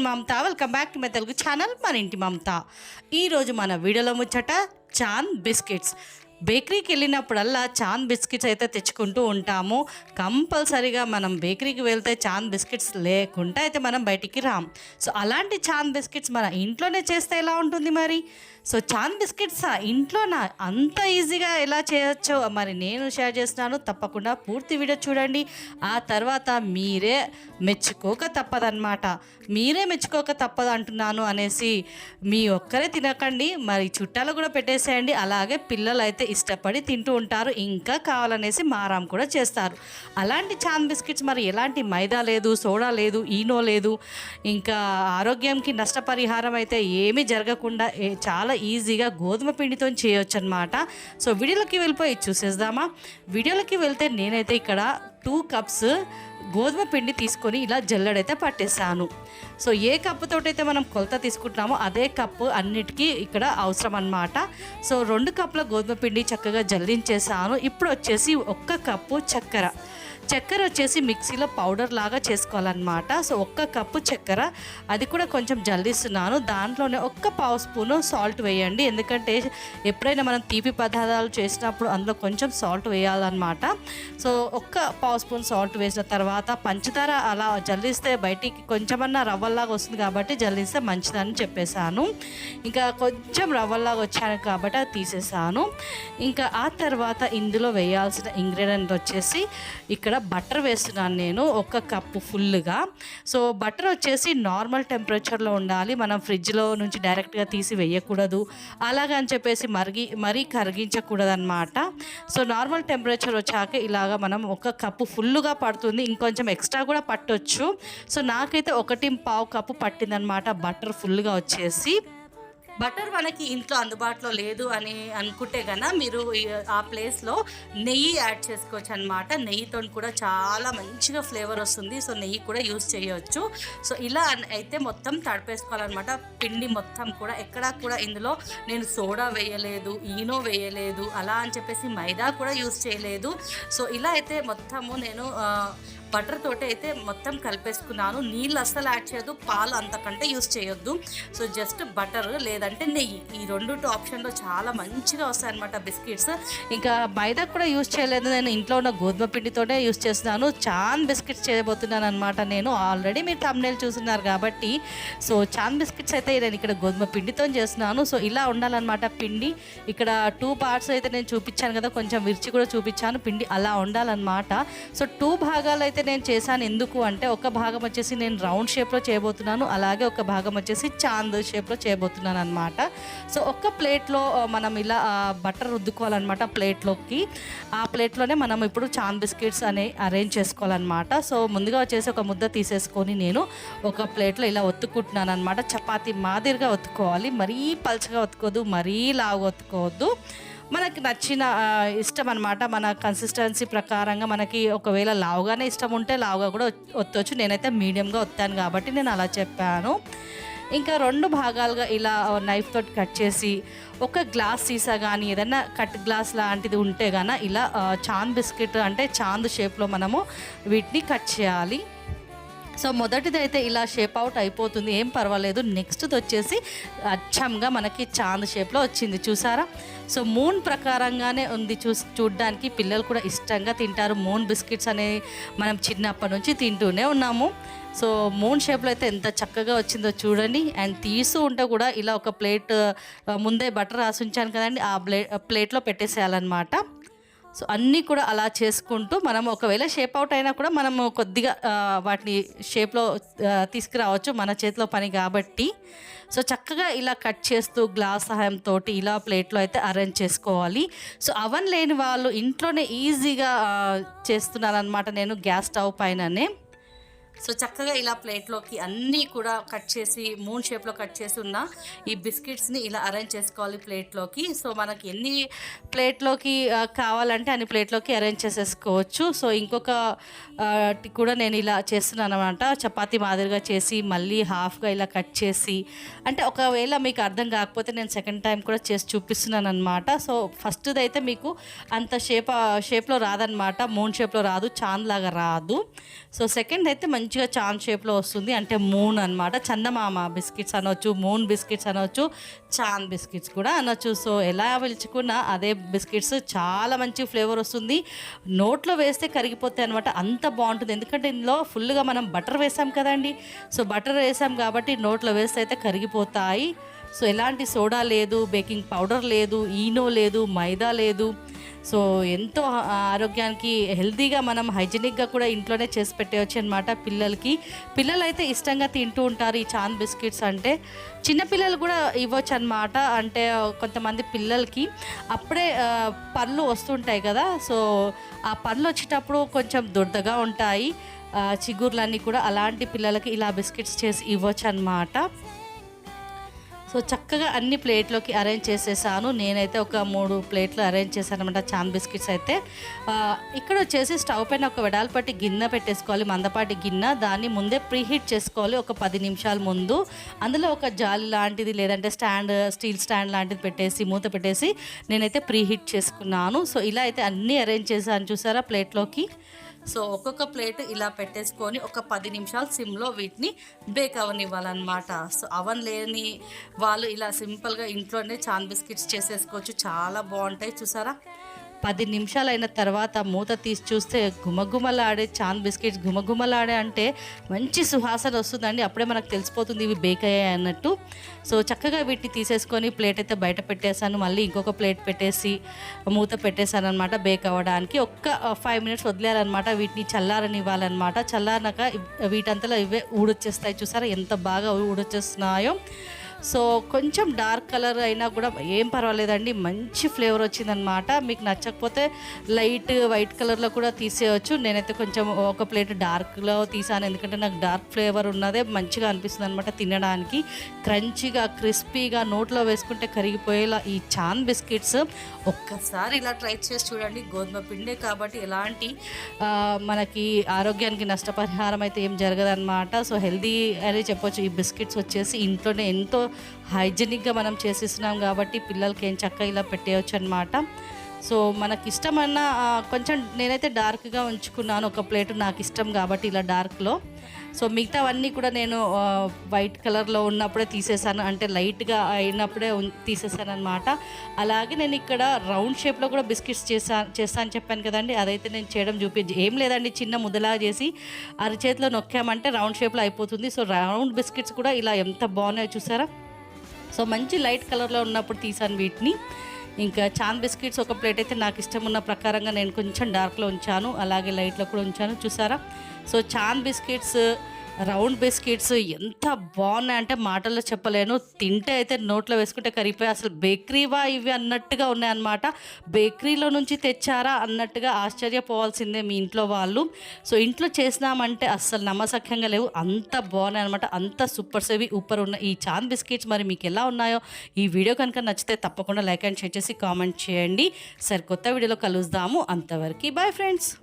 నేను Mamata. Welcome back to my Telugu channel మన ఇంటి మమత. ఈరోజు మన వీడియోలో ముచ్చట చాన్ బిస్కెట్స్. బేకరీకి వెళ్ళినప్పుడల్లా చాన్ బిస్కెట్స్ అయితే తెచ్చుకుంటూ ఉంటాము. కంపల్సరీగా మనం బేకరీకి వెళ్తే చాంద్ బిస్కెట్స్ లేకుండా అయితే మనం బయటికి రాం. సో అలాంటి చాన్ బిస్కెట్స్ మన ఇంట్లోనే చేస్తే ఎలా ఉంటుంది మరి? సో చాంద్ బిస్కెట్స్ ఇంట్లోనా అంత ఈజీగా ఎలా చేయొచ్చో మరి నేను షేర్ చేస్తున్నాను. తప్పకుండా పూర్తి వీడియో చూడండి. ఆ తర్వాత మీరే మెచ్చుకోక తప్పదన్నమాట. మీరే మెచ్చుకోక తప్పదు అంటున్నాను అనేసి మీ ఒక్కరే తినకండి. మరి చుట్టాలు కూడా పెట్టేసేయండి. అలాగే పిల్లలు అయితే ఇష్టపడి తింటూ ఉంటారు. ఇంకా కావాలనేసి మారాం కూడా చేస్తారు. అలాంటి చాంద్ బిస్కెట్స్ మరి ఎలాంటి మైదా లేదు సోడా లేదు ఈనో లేదు. ఇంకా ఆరోగ్యంకి నష్టపరిహారం అయితే ఏమీ జరగకుండా చాలా ఈజీగా గోధుమ పిండితో చేయొచ్చు అనమాట సో వీడియోలోకి వెళ్ళిపోయి చూసేద్దామా? వీడియోలోకి వెళ్తే నేనైతే ఇక్కడ టూ కప్స్ గోధుమ పిండి తీసుకొని ఇలా జల్లడైతే పట్టేశాను. సో ఏ కప్పుతోటైతే మనం కొలత తీసుకుంటున్నామో అదే కప్పు అన్నిటికీ ఇక్కడ అవసరం అన్నమాట సో రెండు కప్పుల గోధుమ పిండి చక్కగా జల్లించేసాను ఇప్పుడు వచ్చేసి ఒక్క కప్పు చక్కెర. చక్కెర వచ్చేసి మిక్సీలో పౌడర్ లాగా చేసుకోవాలన్నమాట. సో ఒక్క కప్పు చక్కెర అది కూడా కొంచెం జల్లిస్తున్నాను. దాంట్లోనే ఒక్క పావు స్పూను సాల్ట్ వేయండి. ఎందుకంటే ఎప్పుడైనా మనం తీపి పదార్థాలు చేసినప్పుడు అందులో కొంచెం సాల్ట్ వేయాలన్నమాట. సో ఒక్క పావు స్పూన్ సాల్ట్ వేసిన తర్వాత పంచదార అలా జల్లిస్తే బయటికి కొంచెమన్నా రవ్వల్లాగా వస్తుంది కాబట్టి జల్లిస్తే మంచిదని చెప్పేశాను. ఇంకా కొంచెం రవ్వల్లాగా వచ్చాను కాబట్టి అది తీసేసాను ఇంకా ఆ తర్వాత ఇందులో వేయాల్సిన ఇంగ్రీడియంట్ వచ్చేసి ఇక్కడ బటర్ వేస్తున్నాను నేను ఒక కప్పు ఫుల్గా. సో బటర్ వచ్చేసి నార్మల్ టెంపరేచర్లో ఉండాలి మనం ఫ్రిడ్జ్లో నుంచి డైరెక్ట్గా తీసి వేయకూడదు. అలాగని చెప్పేసి మరిగి మరీ కరిగించకూడదు అనమాట సో నార్మల్ టెంపరేచర్ వచ్చాక ఇలాగ మనం ఒక కప్పు ఫుల్గా పడుతుంది ఇంకొంచెం ఎక్స్ట్రా కూడా పట్టొచ్చు. సో నాకైతే ఒకటి పావు కప్పు పట్టిందనమాట బటర్ ఫుల్గా వచ్చేసి. బటర్ మనకి ఇంట్లో అందుబాటులో లేదు అని అనుకుంటే గన మీరు ఆ ప్లేస్లో నెయ్యి యాడ్ చేసుకోవచ్చు అనమాట నెయ్యితో కూడా చాలా మంచిగా ఫ్లేవర్ వస్తుంది. సో నెయ్యి కూడా యూస్ చేయవచ్చు సో ఇలా అయితే మొత్తం తడిపేసుకోవాలన్నమాట. పిండి మొత్తం కూడా ఎక్కడా కూడా ఇందులో నేను సోడా వేయలేదు ఈనో వేయలేదు అలా అని చెప్పేసి మైదా కూడా యూస్ చేయలేదు. సో ఇలా అయితే మొత్తము నేను బటర్ తోటి అయితే మొత్తం కలిపేసుకున్నాను. నీళ్ళు అస్సలు యాడ్ చేయొద్దు. పాలు అంతకంటే యూస్ చేయొద్దు. సో జస్ట్ బటర్ లేదంటే నెయ్యి. ఈ రెండు ఆప్షన్లో చాలా మంచిగా వస్తాయి అనమాట బిస్కెట్స్. ఇంకా మైదా కూడా యూస్ చేయలేదు. నేను ఇంట్లో ఉన్న గోధుమ పిండితోనే యూస్ చేస్తున్నాను. చాన్ బిస్కెట్స్ చేయబోతున్నాను అనమాట నేను. ఆల్రెడీ మీరు తమ్నేలు చూస్తున్నారు కాబట్టి. సో చాన్ బిస్కెట్స్ అయితే నేను ఇక్కడ గోధుమ పిండితో చేస్తున్నాను. సో ఇలా ఉండాలన్నమాట పిండి. ఇక్కడ టూ పార్ట్స్ అయితే నేను చూపించాను కదా. కొంచెం విరిచి కూడా చూపించాను. పిండి అలా ఉండాలన్నమాట. సో టూ భాగాలు అయితే అయితే నేను చేశాను ఎందుకు అంటే ఒక భాగం వచ్చేసి నేను రౌండ్ షేప్లో చేయబోతున్నాను అలాగే ఒక భాగం వచ్చేసి చాంద్ షేప్లో చేయబోతున్నాను అనమాట సో ఒక ప్లేట్లో మనం ఇలా బటర్ రుద్దుకోవాలన్నమాట ప్లేట్లోకి. ఆ ప్లేట్లోనే మనం ఇప్పుడు చాంద్ బిస్కెట్స్ అనే అరేంజ్ చేసుకోవాలన్నమాట. సో ముందుగా వచ్చేసి ఒక ముద్ద తీసేసుకొని నేను ఒక ప్లేట్లో ఇలా ఒత్తుకుంటున్నాను అనమాట చపాతీ మాదిరిగా ఒత్తుకోవాలి మరీ పల్చగా ఒత్తుకోదు మరీ లావుగా ఒత్తుకోవద్దు. మనకి నచ్చిన ఇష్టం అనమాట మన కన్సిస్టెన్సీ ప్రకారంగా మనకి ఒకవేళ లావుగానే ఇష్టం ఉంటే లావుగా కూడా ఒత్- నేనైతే మీడియంగా ఒత్తాను కాబట్టి నేను అలా చెప్పాను. ఇంకా రెండు భాగాలుగా ఇలా నైఫ్ తోటి కట్ చేసి ఒక గ్లాస్ సీసా కానీ ఏదైనా కట్ గ్లాస్ లాంటిది ఉంటే కానీ ఇలా చాంద్ బిస్కెట్ అంటే చాంద్ షేప్లో మనము వీటిని కట్ చేయాలి. సో మొదటిది అయితే ఇలా షేప్ అవుట్ అయిపోతుంది. ఏం పర్వాలేదు. నెక్స్ట్ది వచ్చేసి అచ్చంగా మనకి చాంద్ షేప్లో వచ్చింది. చూసారా? సో మూన్ ప్రకారంగానే ఉంది చూ చూడ్డానికి. పిల్లలు కూడా ఇష్టంగా తింటారు. మూన్ బిస్కెట్స్ అనేవి మనం చిన్నప్పటి నుంచి తింటూనే ఉన్నాము. సో మూన్ షేప్లో అయితే ఎంత చక్కగా వచ్చిందో చూడండి. అండ్ తీస్తూ ఉంటే కూడా ఇలా ఒక ప్లేట్ ముందే బటర్ రాసి ఉంచాను కదండి. ఆ ప్లే ప్లేట్లో పెట్టేసేయాలన్నమాట. సో అన్నీ కూడా అలా చేసుకుంటూ మనం ఒకవేళ షేప్ అవుట్ అయినా కూడా మనము కొద్దిగా వాటిని షేప్లో తీసుకురావచ్చు మన చేతిలో పని కాబట్టి. సో చక్కగా ఇలా కట్ చేస్తూ గ్లాస్ సహాయంతో ఇలా ప్లేట్లో అయితే అరేంజ్ చేసుకోవాలి. సో అవన్ లేని వాళ్ళు ఇంట్లోనే ఈజీగా చేస్తున్నారనమాట నేను గ్యాస్ స్టవ్ పైననే. సో చక్కగా ఇలా ప్లేట్లోకి అన్నీ కూడా కట్ చేసి మూన్ షేప్లో కట్ చేసి ఉన్న ఈ బిస్కెట్స్ని ఇలా అరేంజ్ చేసుకోవాలి ప్లేట్లోకి. సో మనకి ఎన్ని ప్లేట్లోకి కావాలంటే అన్ని ప్లేట్లోకి అరేంజ్ చేసేసుకోవచ్చు. సో ఇంకొక కూడా నేను ఇలా చేస్తున్నాను అనమాట చపాతి మాదిరిగా చేసి మళ్ళీ హాఫ్గా ఇలా కట్ చేసి. అంటే ఒకవేళ మీకు అర్థం కాకపోతే నేను సెకండ్ టైం కూడా చేసి చూపిస్తున్నాను అనమాట సో ఫస్ట్ది అయితే మీకు అంత షేప్ షేప్లో రాదనమాట మూన్ షేప్లో రాదు చాంద్ లాగా రాదు. సో సెకండ్ అయితే మంచిగా చాన్ షేప్లో వస్తుంది. అంటే మూన్ అనమాట చందమామ బిస్కెట్స్ అనొచ్చు మూన్ బిస్కెట్స్ అనొచ్చు చాంద్ బిస్కెట్స్ కూడా అనొచ్చు. సో ఎలా పిలుచుకున్నా అదే బిస్కెట్స్ చాలా మంచి ఫ్లేవర్ వస్తుంది. నోట్లో వేస్తే కరిగిపోతాయి అనమాట అంత బాగుంటుంది. ఎందుకంటే ఇందులో ఫుల్గా మనం బటర్ వేసాం కదండి. సో బటర్ వేసాం కాబట్టి నోట్లో వేస్తే అయితే కరిగిపోతాయి. సో ఎలాంటి సోడా లేదు బేకింగ్ పౌడర్ లేదు ఈనో లేదు మైదా లేదు. సో ఎంతో ఆరోగ్యానికి హెల్తీగా మనం హైజీనిక్గా కూడా ఇంట్లోనే చేసి పెట్టవచ్చు అనమాట పిల్లలకి. పిల్లలు అయితే ఇష్టంగా తింటూ ఉంటారు ఈ చాంద్ బిస్కెట్స్ అంటే. చిన్నపిల్లలు కూడా ఇవ్వచ్చు అనమాట అంటే కొంతమంది పిల్లలకి అప్పుడే పళ్ళు వస్తుంటాయి కదా. సో ఆ పళ్ళు వచ్చేటప్పుడు కొంచెం దురదగా ఉంటాయి. చిగుర్లన్నీ కూడా అలాంటి పిల్లలకి ఇలా బిస్కెట్స్ చేసి ఇవ్వచ్చు అనమాట సో చక్కగా అన్ని ప్లేట్లోకి అరేంజ్ చేసేసాను. నేనైతే ఒక మూడు ప్లేట్లు అరేంజ్ చేశాను అనమాట చాన్ బిస్కెట్స్ అయితే. ఇక్కడ వచ్చేసి స్టవ్ పైన ఒక వెడాల్పాటి గిన్నె పెట్టేసుకోవాలి మందపాటి గిన్నె. దాన్ని ముందే ప్రీహీట్ చేసుకోవాలి ఒక పది నిమిషాల ముందు. అందులో ఒక జాలి లాంటిది లేదంటే స్టాండ్ స్టీల్ స్టాండ్ లాంటిది పెట్టేసి మూత పెట్టేసి నేనైతే ప్రీహీట్ చేసుకున్నాను. సో ఇలా అయితే అన్నీ అరేంజ్ చేశాను చూసారా ప్లేట్లోకి. సో ఒక్కొక్క ప్లేట్ ఇలా పెట్టేసుకొని ఒక పది నిమిషాలు సిమ్లో వీటిని బేక్ అవనివ్వాలన్నమాట. సో అవన్ లేని వాళ్ళు ఇలా సింపుల్గా ఇంట్లోనే చాన్ బిస్కెట్స్ చేసేసుకోవచ్చు. చాలా బాగుంటాయి. చూసారా? పది నిమిషాలైన తర్వాత మూత తీసి చూస్తే గుమగుమలాడే చాన్ బిస్కెట్స్ గుమగుమలాడే అంటే మంచి సువాసన వస్తుందండి. అప్పుడే మనకు తెలిసిపోతుంది ఇవి బేక్ అయ్యాయి అన్నట్టు. సో చక్కగా వీటిని తీసేసుకొని ప్లేట్ అయితే బయట పెట్టేశాను. మళ్ళీ ఇంకొక ప్లేట్ పెట్టేసి మూత పెట్టేశాను అనమాట బేక్ అవ్వడానికి. ఒక్క ఫైవ్ మినిట్స్ వదిలేయాలన్నమాట. వీటిని చల్లారనివ్వాలన్నమాట. చల్లారినాక వీటంతలో ఇవే ఊడొచ్చేస్తాయి. చూసారా ఎంత బాగా ఊడొచ్చేస్తున్నాయో. సో కొంచెం డార్క్ కలర్ అయినా కూడా ఏం పర్వాలేదండి మంచి ఫ్లేవర్ వచ్చిందనమాట మీకు నచ్చకపోతే లైట్ వైట్ కలర్లో కూడా తీసేయచ్చు. నేనైతే కొంచెం ఒక ప్లేట్ డార్క్లో తీసాను. ఎందుకంటే నాకు డార్క్ ఫ్లేవర్ ఉన్నదే మంచిగా అనిపిస్తుంది అనమాట తినడానికి. క్రంచీగా క్రిస్పీగా నోట్లో వేసుకుంటే కరిగిపోయేలా ఈ చాన్ బిస్కెట్స్ ఒక్కసారి ఇలా ట్రై చేసి చూడండి. గోధుమ పిండే కాబట్టి ఎలాంటి మనకి ఆరోగ్యానికి నష్టపరిహారం అయితే ఏం జరగదన్నమాట. సో హెల్దీ అని చెప్పొచ్చు. ఈ బిస్కెట్స్ వచ్చేసి ఇంట్లోనే ఎంతో హైజీనిక్గా మనం చేసేస్తున్నాం కాబట్టి పిల్లలకి ఏం చక్కగా ఇలా పెట్టేయచ్చు అనమాట సో మనకి ఇష్టమన్న కొంచెం నేనైతే డార్క్గా ఉంచుకున్నాను ఒక ప్లేట్ నాకు ఇష్టం కాబట్టి ఇలా డార్క్లో. సో మిగతావన్నీ కూడా నేను వైట్ కలర్లో ఉన్నప్పుడే తీసేసాను. అంటే లైట్గా అయినప్పుడే తీసేసాను అనమాట అలాగే నేను ఇక్కడ రౌండ్ షేప్లో కూడా బిస్కెట్స్ చేసా చేస్తాను చెప్పాను కదండి. అదైతే నేను చేయడం చూపి ఏం లేదండి చిన్న ముద్దలా చేసి అరచేతిలో నొక్కామంటే రౌండ్ షేప్లో అయిపోతుంది. సో రౌండ్ బిస్కెట్స్ కూడా ఇలా ఎంత బాగున్నాయో చూసారా? సో మంచి లైట్ కలర్లో ఉన్నప్పుడు తీసాను వీటిని. ఇంకా చాన్ బిస్కెట్స్ ఒక ప్లేట్ అయితే నాకు ఇష్టం ఉన్న ప్రకారంగా నేను కొంచెం డార్క్లో ఉంచాను అలాగే లైట్లో కూడా ఉంచాను చూసారా? So Chand biscuits round biscuits ఎంత బాగున్నాయి అంటే మాటల్లో చెప్పలేను. తింటే అయితే నోట్లో వేసుకుంటే కరిగిపోయి అసలు బేకరీవా ఇవి అన్నట్టుగా ఉన్నాయన్నమాట. బేకరీలో నుంచి తెచ్చారా అన్నట్టుగా ఆశ్చర్యపోవాల్సిందే మీ ఇంట్లో వాళ్ళు. సో ఇంట్లో చేసినామంటే అస్సలు నమ్మసఖ్యంగా లేవు. అంత బాగున్నాయి అనమాట అంత సూపర్ సేవి ఊపర్ ఉన్న ఈ చాంద్ బిస్కెట్స్ మరి మీకు ఎలా ఉన్నాయో ఈ వీడియో కనుక నచ్చితే తప్పకుండా లైక్ అండ్ షేర్ చేసి కామెంట్ చేయండి. సరే కొత్త వీడియోలో కలుద్దాము. అంతవరకు బాయ్ ఫ్రెండ్స్.